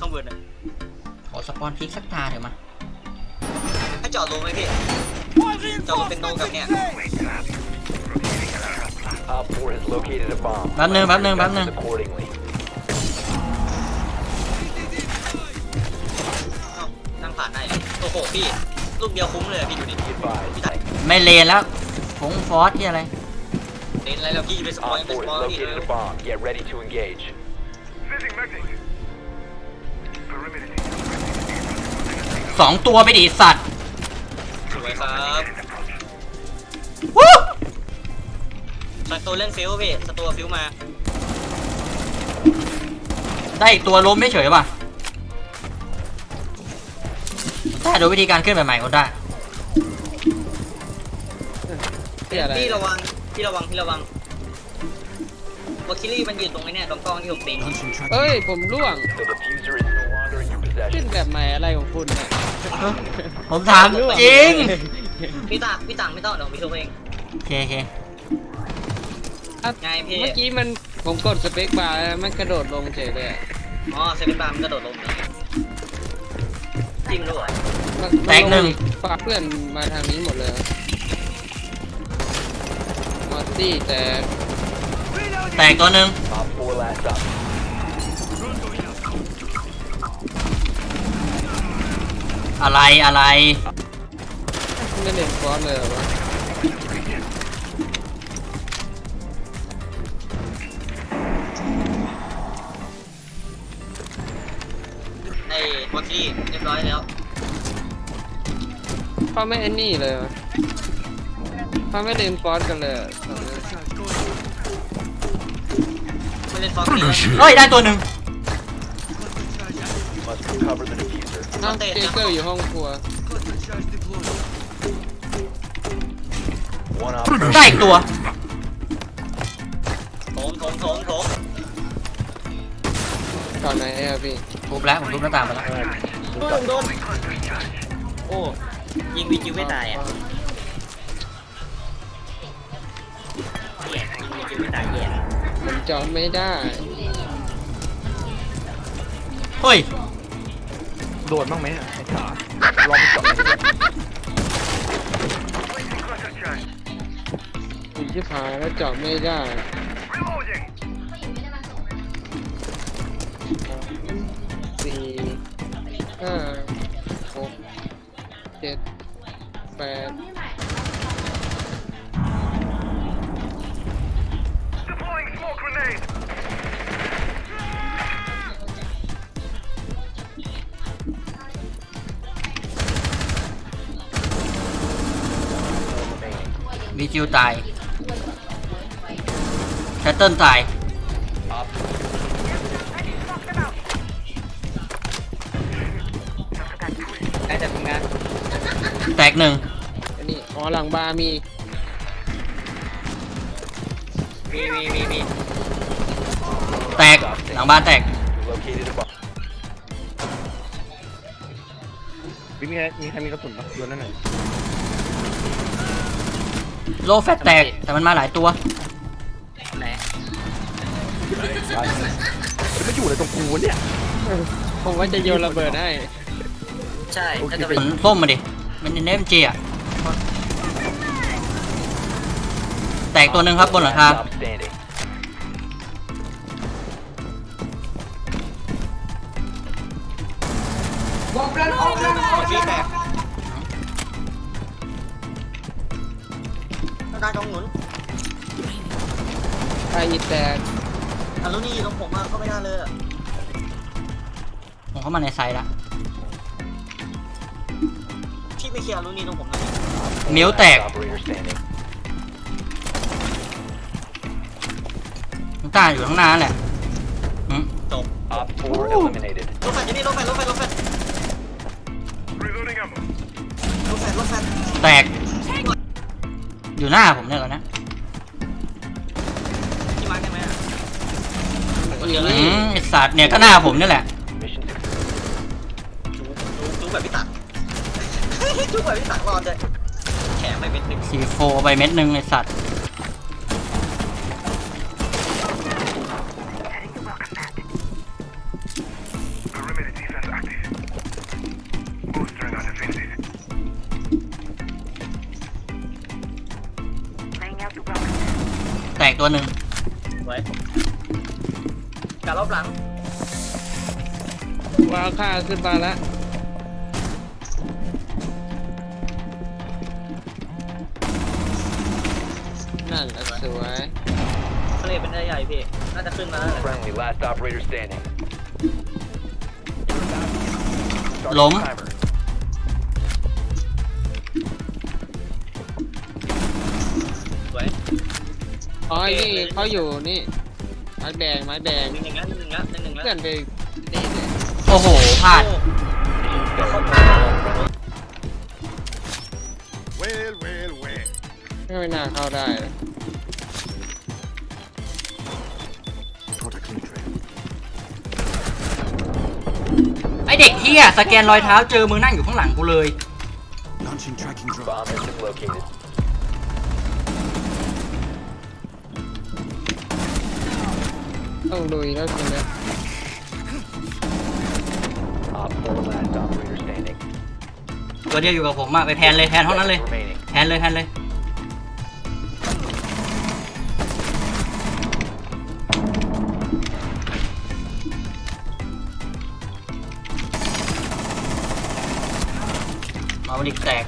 ข้างบนอะขอสปอนพลิกสักตาเถอะมาให้จอดลงไหมพี่จอดลงเป็นโนกับเนี่ย Op 4 has located a bomb. แป๊บนึงแป๊บนึงแป๊บนึง Accordingly. เอ้านั่งผ่านได้เลยโอ้โหพี่ ลูกเดียวคุ้มเลยอะพี่ดูดิ Be advised. พี่ตัดไม่เลนแล้วผงฟอสที่อะไร เน้นอะไรแล้วพี่ไปสปอย Op ไปส4ปอย has พี่เลย located a bomb. Get ready to engage. Visiting medic. Perimeter. สองตัวไปดิสัตว์สวยครับวู้สตัวเล่นฟิวพี่สตัวฟิวมา ได้อีกตัวล้มไม่เฉยป่ะได้โดยวิธีการขึ้นแบบใหม่ก็ได้ที่อะไรพี่ระวัง พี่ระวัง พี่ระวัง วอคิลี่มันยืนตรงไอ้เนี่ยตรงกล้องที่ผมตีนเอ้ย ผมร่วง The diffuser is no longer in your ขึ้น possession. แบบใหม่อะไรของคุณเนี่ยผมถามจริง พี่ตาพี่ตังไม่ต้องเดี๋ยวผมพี่ทุบเองโอเคโอเคอะไงพี่ เมื่อกี้มันผมกดสเปคบาร์แล้วมันกระโดดลงเฉยเลยอะอ๋อเซเว่นบาร์มันกระโดดลงนี่จริงด้วยมันแตกหนึ่ง ฝากเพื่อนมาทางนี้หมดเลยมอตตี้แต่ แตกตัวหนึ่ง Op 4 last up. อะไรอะไร ไม่เล่นฟอสเลยเหรอวะไอ้วอคิลี่เรียบร้อยแล้วเขาไม่ไอ้นี่เลยเหรอเขาไม่เล่นฟอสกันเลยอะสองคนไม่ เล่นฟอสซี่แล้วเฮ้ยได้ตัวหนึ่ง Must recover the diffuser. น้องเจเกอร์อยู่ห้องครัว One op ได้อีกตัว โถมโถมโถมโถมก่อนไหนอะพี่ทุบแล้วผมทุบหน้าต่างไปแล้วโดนโดนโอ้ยิงวีจิวไม่ตายอะแย่ยิงวีจิวไม่ตายแย่ ผมจำไม่ได้ เฮ้ย โดนบ้างไหมอะไอ้ขาลองไปจับมันดิ Cluster charge. คุณชิบหายแล้วเจาะไม่ได้ Reloading. สี่ห้าหกเจ็ดแปด วีจิวตายแชตเติลตาย ได้แต่ทำงานแตกหนึ่งอันนี้อ๋อหลังบาร์มี มีมีมีมี แตก หลังบ้านแตก located a bomb. มีใครมีใครมีกระสุนปะโยนนั่นหน่อยโลแฟตแตก แต่มันมาหลายตัว ไหนมันก็อยู่ในตรงกูเนี่ย ผมว่าจะโยนระเบิดให้ ใช่ถ้าจะไปผลส้มมาดิ มันเนมจีอะ แตกตัวหนึ่งครับบนหลังคา Stop standing. วอคิลี่แตกต้องการกองหนุนไอ้แตกอลูนี่ตรงผมอะก็ไม่น่าเลยอะผมเข้ามาในไซต์ละพี่ไม่เคลียร์อลูนี่ตรงผมหนะมิ้วแตก Operator standing. น้ำตาอยู่ข้างหน้านั่นแหละอืมจบ Op 4 eliminated. รถไฟจะนี่รถไฟรถไฟรถไฟ Reloading ammo. รถไฟรถไฟแตก อยู่หน้าผมเนี่ยก่อนนะที่มาร์คได้ไหมอะอยู่อืนี่มไอสัตว์เนี่ยก็หน้าผมนี่แหละ Mission success. จูจูจูแบบพี่ตักจูแบบพี่ตักรอดเลยแถมไปเป็นหนึ่งสีโฟไปเม็ดหนึ่งไอสัตว์ กตัวหนึ่งไว้การรอบหลังวางค่าขึ้นมาแล้วนั่นแหละสวยทะเลเป็นเรือใหญ่พี่ น่าจะขึ้นมาแล้วแหละ Friendly, last operator standing. ล้ม Timer. สวย อ๋อนี่เขาอยู่นี่ไม้แดงไม้แดงหนึ่งหนึ่งแล้วหนึ่งหนึ่งแล้วหนึ่งหนึ่งแล้วเพื่อนไปนี่เลยโอ้โหพลาดโอ้ Well, well, well. ไม่น่าเข้าได้เลย Got a clean trail. ไอเด็กเฮียสแกนรอยเท้าเจอมึงนั่งอยู่ข้างหลังกูเลย Launching tracking drone. Bomb has been located. ต้องลุยแล้วจริงนะ Op 4, last operator standing. ตัวเดียวอยู่กับผมอะไปแทนเลยแทนห้องนั้นเลย Remaining. แทนเลยแทนเลย มาวันนี้แตก